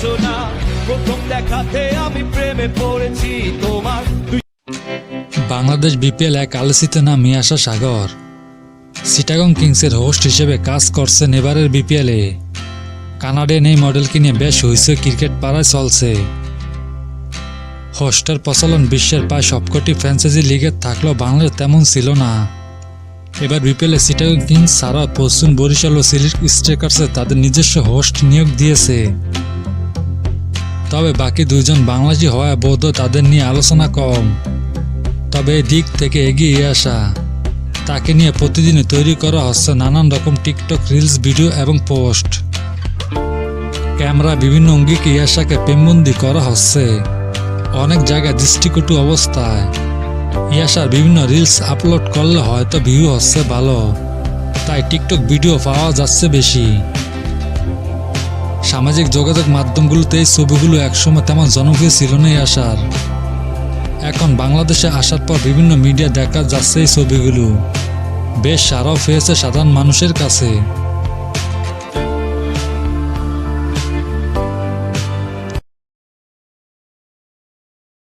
প্রথম দেখাতে আমি প্রেমে পড়েছি তোমার। বাংলাদেশ বিপিএল এক আলোচিত নাম মিয়াশা সাগর। সিটাগং কিংসের হোস্ট হিসেবে কাজ করছেন এবারের বিপিএলে। কানাডিয়ান এই মডেলকে নিয়ে বেশ হয়েছে ক্রিকেট পাড়ায় চলছে। হোস্টের প্রচলন বিশ্বের প্রায় সবকটি ফ্র্যাঞ্চাইজি লিগে থাকলেও বাংলাদেশ তেমন ছিল না। এবার বিপিএলে সিটাগং কিংস ছাড়াও পশ্চিম বরিশাল ও সিলেট স্ট্রেকার্সে তাদের নিজস্ব হোস্ট নিয়োগ দিয়েছে। তবে বাকি দুজন বাংলাদেশি হওয়ায় বৌদ্ধ তাদের নিয়ে আলোচনা কম। তবে এই দিক থেকে এগিয়ে আসা। তাকে নিয়ে প্রতিদিনই তৈরি করা হচ্ছে নানান রকম টিকটক রিলস, ভিডিও এবং পোস্ট। ক্যামেরা বিভিন্ন অঙ্গিকে ইয়াশাকে প্রেমবন্দি করা হচ্ছে। অনেক জায়গায় দৃষ্টিকটু অবস্থায়। ইয়াশার বিভিন্ন রিলস আপলোড করলে হয়তো ভিউ হচ্ছে ভালো। তাই টিকটক ভিডিও পাওয়া যাচ্ছে বেশি। সামাজিক যোগাযোগ মাধ্যমগুলোতে এই ছবিগুলো একসময় তেমন জনপ্রিয় ছিল না আসার এখন বাংলাদেশে আসার পর বিভিন্ন মিডিয়া দেখা যাচ্ছে এই ছবিগুলো। বেশ সারাও পেয়েছে সাধারণ মানুষের কাছে।